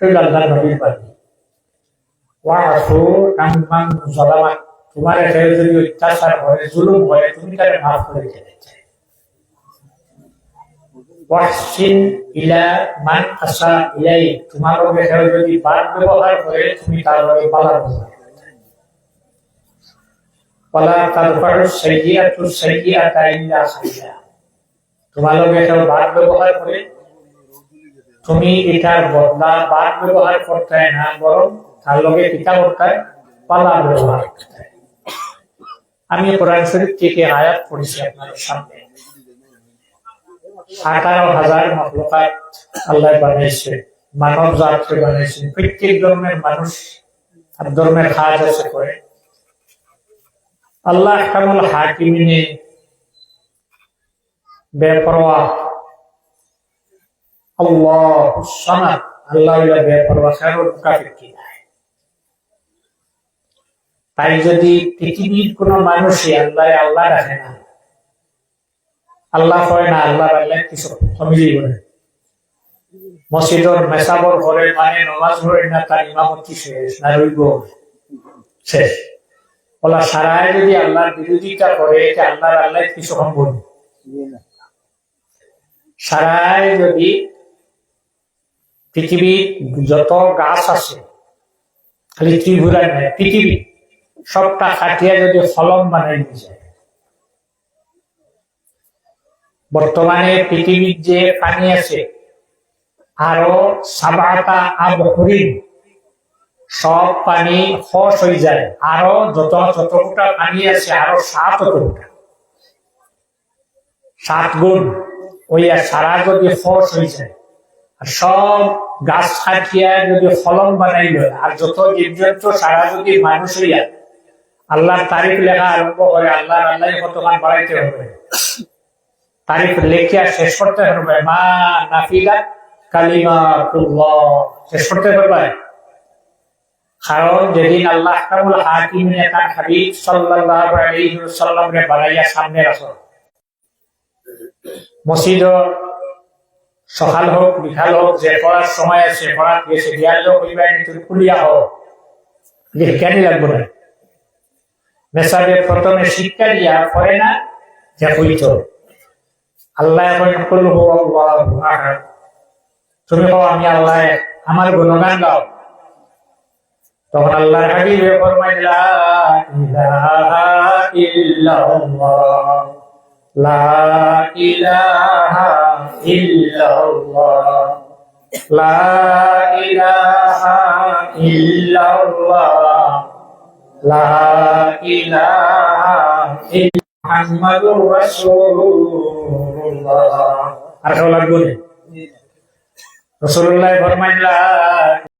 তুই আল্লাহর নবীর বাণী ওয়াফু আম্মান যালামা তোমার কেউ যদি অত্যাচার করে জুলুম করে তুমি তাকে মাফ করে দিতে চাই ওয়াহসিন ইলা মান আসা ইলাই। তোমার কেউ যদি বাদ ব্যবহার করে, তুমি তার লগে পালার পালা তারপর সাইয়্যাতু সাইয়্যাতা ইল্লা খাইয়া তোমার লগে কেউ বাদ ব্যবহার করে তুমি এটার বদলা বাদ ব্যবহার করতে না বরং তার লগে পিতা করতে পালা ব্যবহার করতে আমি কোরআন শরীফ থেকে আয়াত পড়েছি আপনাদের সামনে। আঠারো হাজার মখলুকাত আল্লাহ বানিয়েছে মানব জাতকে বানিয়েছে প্রত্যেক ধর্মের মানুষ ধর্মের কাজ আছে করে আল্লাহ কামুল হাকিমিনে বেপরোয়া তাই যদি পৃথিবীর কোন মানুষই আল্লাহ আল্লাহ রাখে না, আল্লাহ হয় না, আল্লাহ আল্লাহ কিছু কমিলি বলে মসজিদর মেসাবর ঘরে মানে নমাজ পড়ে না, তার ইমামতি শেষ না রইব? শেষ। সারায় যদি আল্লাহর বিরোধিতা করে আল্লাহর আল্লাহ কিছু সম্ভব সারায় যদি পৃথিবীর যত গাছ আছে, খালি ত্রিপুরায় নয়, পৃথিবী সবটা কাটিয়া যদি ফলন বানাই নিয়ে যায়। বর্তমানে পৃথিবীর যে পানি আছে, আরও সাবাতা আব হরিণ, সব পানি ফস হয়ে যায়। আরও যত যতটা পানি আছে, আরও সাত কোটা সাত গুণ ওই আর সারা যদি ফস হয়ে যায় সব গাছ কাটিয়া যদি ফলন বানাই লয়, আর যত জীবজন্তু সারা যদি মানুষ হইয়া, আল্লাহর তারিখ লেখা আরম্ভ করে, আল্লাহ আল্লাহ কতক্ষণ বাড়াইতে হবে। তারিখ লেখিয়া শেষ করতে পারবে মা নাফিদা কালিমা শেষ করতে পারবে কারণ যেদিন আল্লাহ কাবুল হাকিম তার হাবিব সাল্লাল্লাহু আলাইহি ওয়াসাল্লাম রে বাড়াইয়া সামনে রাখো মসজিদ সকাল হোক, বিকাল হোক, যে পড়ার সময় আছে পড়ার গেছে বিয়াল হোক হইবা তুমি খুলিয়া হোক। কেন লাগবে না? মেসাবে প্রথমে শিক্ষা দিয়া পড়ে না, যে হইতো আল্লাহ এখন করব তুমি কো আমি আল্লাহ, আমার গুণগান গাও। তখন আল্লাহর হাবিবে ফরমাই লা ইলাহা ইল্লাল্লাহ। লা ইলাহা ইল্লাল্লাহ। লা ইলাহা ইল্লাল্লাহ। লা ইলাহা মুহাম্মাদুর রাসূলুল্লাহ। আর কেউ লাগবে রাসূলুল্লাহ ফরমাইলা